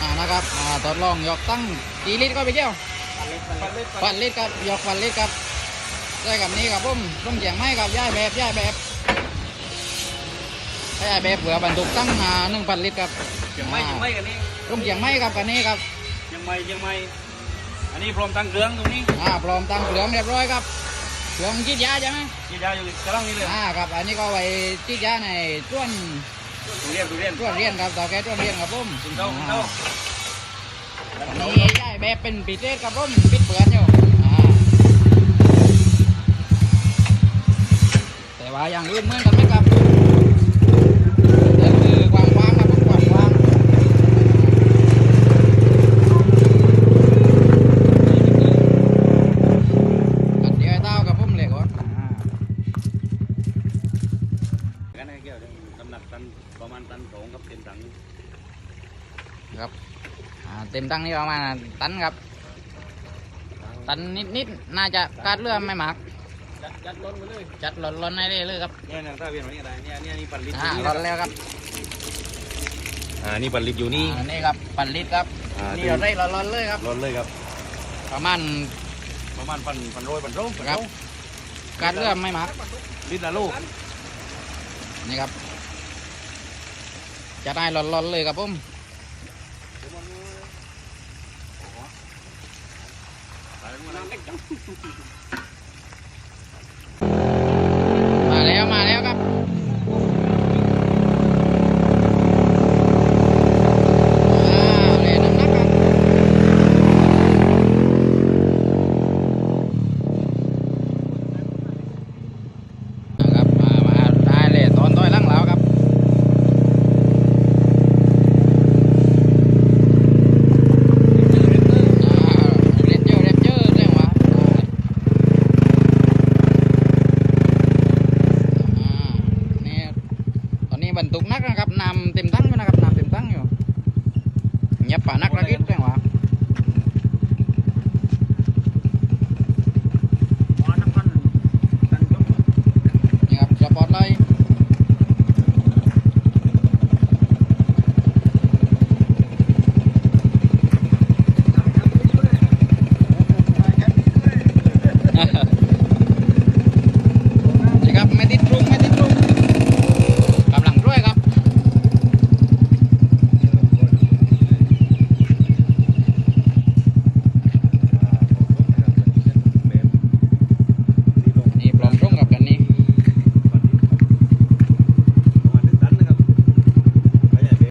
อ่านะครับอ่าทดลองยกตั้งกี่ลิตรก็ไปเที่ยวปันเล็กปันเล็กฟันลิตรครับยกฟันลิตรครับได้กับนี้ครับผมต้องเฉียงไม้ครับย้ายแบบย้ายแบบย้ายแบบเผื่อบรรทุกตั้งอ่าหนึ่งพันลิตรครับยังไม่ยังไม่กันนี่ต้องเฉียงไม้ครับกันนี้ครับยังไม่ยังไม่อันนี้พร้อมตั้งเครื่องตรงนี้อ่าพร้อมตั้งเครื่องเรียบร้อยครับเครื่องฉีดยาใช่ไหมยีดาวอยู่กระลังนี้เลยอ่าครับอันนี้ก็ไว้ฉีดยาในช่วง ทุเรียนทุเรียนช่วงเรียนครับต่อแค่ช่วงเรียนครับผมถึงเท่าถึงเท่าอันนี้ย้ายแบบเป็นปิดเทศครับผมปิดเปลือนอยู่อ่าแต่ว่าอย่างอื่นเหมือนกันไหมครับนั่นคือกวางกวางครับผมกวางกวางอันเดียวไอ้เต้ากับผมเลยก่อนอ่า กันให้เกี่ยวน้ำหนักตันประมาณตันสองกับเต็มถังครับอ่าเต็มตั้งนี่ประมาณตันครับ ตันนิดนิดๆน่าจะคาดเรือไม่มากจัดจัดล้นไปเลยจัดหล่นหล่นให้ได้เลยครับเนี่ยนางตาเวียนวันนี้อะไรเนี่ยเนี่ยนี่ปันลิตรอ่าหล่นแล้วครับอ่านี่ปันลิตรอยู่นี่อ่านี่ครับปันลิตรครับอ่านี่เราได้หล่นหล่นเลยครับล้นเลยครับ ประมาณประมาณพันพันโรยพันโรยพันครัโรบยคาดเรือไม่มากลิตรละลูก นี่ครับ จะได้ร้อนๆเลยครับผมมาแล้วมาแล้วครับอ่าเลยน้ำหนักครับ นะครับมามาได้เลยตอนต้อยหลังแล้วครับอ่าเล่นเยอะเล่นเยอะเรื่องวะอ่านี่ ตอ